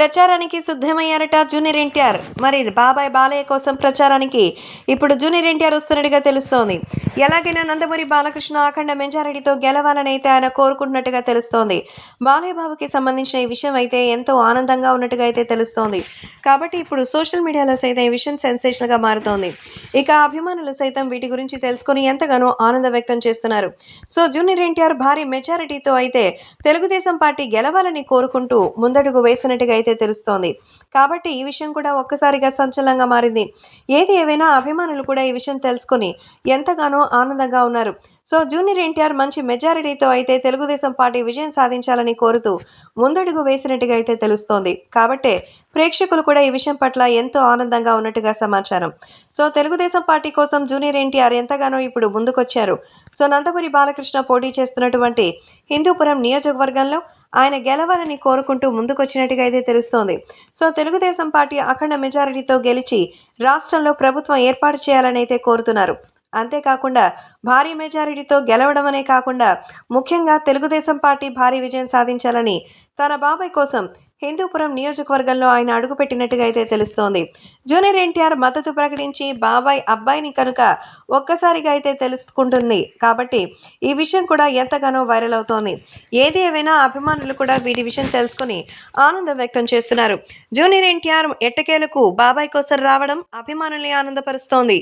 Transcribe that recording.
ప్రచారానికి సిద్ధమయ్యారట జూనియర్ ఎన్టీఆర్. మరి బాబాయ్ బాలయ్య కోసం ప్రచారానికి ఇప్పుడు జూనియర్ ఎన్టీఆర్ వస్తున్నట్టుగా తెలుస్తోంది. ఎలాగైనా నందమూరి బాలకృష్ణ అఖండ మెజారిటీతో గెలవాలని అయితే ఆయన కోరుకుంటున్నట్టుగా తెలుస్తోంది. బాలయ్య బాబుకి సంబంధించిన ఈ విషయం అయితే ఎంతో ఆనందంగా ఉన్నట్టుగా అయితే తెలుస్తోంది. కాబట్టి ఇప్పుడు సోషల్ మీడియాలో సైతం ఈ విషయం సెన్సేషన్గా మారుతోంది. ఇక అభిమానులు సైతం వీటి గురించి తెలుసుకొని ఎంతగానో ఆనందం వ్యక్తం చేస్తున్నారు. సో జూనియర్ ఎన్టీఆర్ భారీ మెజారిటీతో అయితే తెలుగుదేశం పార్టీ గెలవాలని కోరుకుంటూ ముందడుగు వేసినట్టుగా అయితే తెలుస్తోంది. కాబట్టి ఈ విషయం కూడా ఒక్కసారిగా సంచలనంగా మారింది. ఏది ఏవైనా అభిమానులు కూడా ఈ విషయం తెలుసుకొని ఎంతగానో ఆనందంగా ఉన్నారు. సో జూనియర్ ఎన్టీఆర్ మంచి మెజారిటీతో అయితే తెలుగుదేశం పార్టీ విజయం సాధించాలని కోరుతూ ముందడుగు వేసినట్టుగా అయితే తెలుస్తోంది. కాబట్టే ప్రేక్షకులు కూడా ఈ విషయం పట్ల ఎంతో ఆనందంగా ఉన్నట్టుగా సమాచారం. సో తెలుగుదేశం పార్టీ కోసం జూనియర్ ఎన్టీఆర్ ఎంతగానో ఇప్పుడు ముందుకొచ్చారు. సో నందమూరి బాలకృష్ణ పోటీ చేస్తున్నటువంటి హిందూపురం నియోజకవర్గంలో ఆయన గెలవాలని కోరుకుంటూ ముందుకొచ్చినట్టుగా అయితే తెలుస్తోంది. సో తెలుగుదేశం పార్టీ అఖండ మెజారిటీతో గెలిచి రాష్ట్రంలో ప్రభుత్వం ఏర్పాటు చేయాలని అయితే కోరుతున్నారు. అంతేకాకుండా భారీ మెజారిటీతో గెలవడం అనే కాకుండా ముఖ్యంగా తెలుగుదేశం పార్టీ భారీ విజయం సాధించాలని తన బాబాయ్ కోసం హిందూపురం నియోజకవర్గంలో ఆయన అడుగుపెట్టినట్టుగా అయితే తెలుస్తోంది. జూనియర్ ఎన్టీఆర్ మద్దతు ప్రకటించి బాబాయ్ అబ్బాయిని కనుక ఒక్కసారిగా అయితే తెలుసుకుంటుంది. కాబట్టి ఈ విషయం కూడా ఎంతగానో వైరల్ అవుతోంది. ఏది ఏవైనా అభిమానులు కూడా వీటి విషయం తెలుసుకుని ఆనందం వ్యక్తం చేస్తున్నారు. జూనియర్ ఎన్టీఆర్ ఎట్టకేలకు బాబాయ్ కోసం రావడం అభిమానుల్ని ఆనందపరుస్తోంది.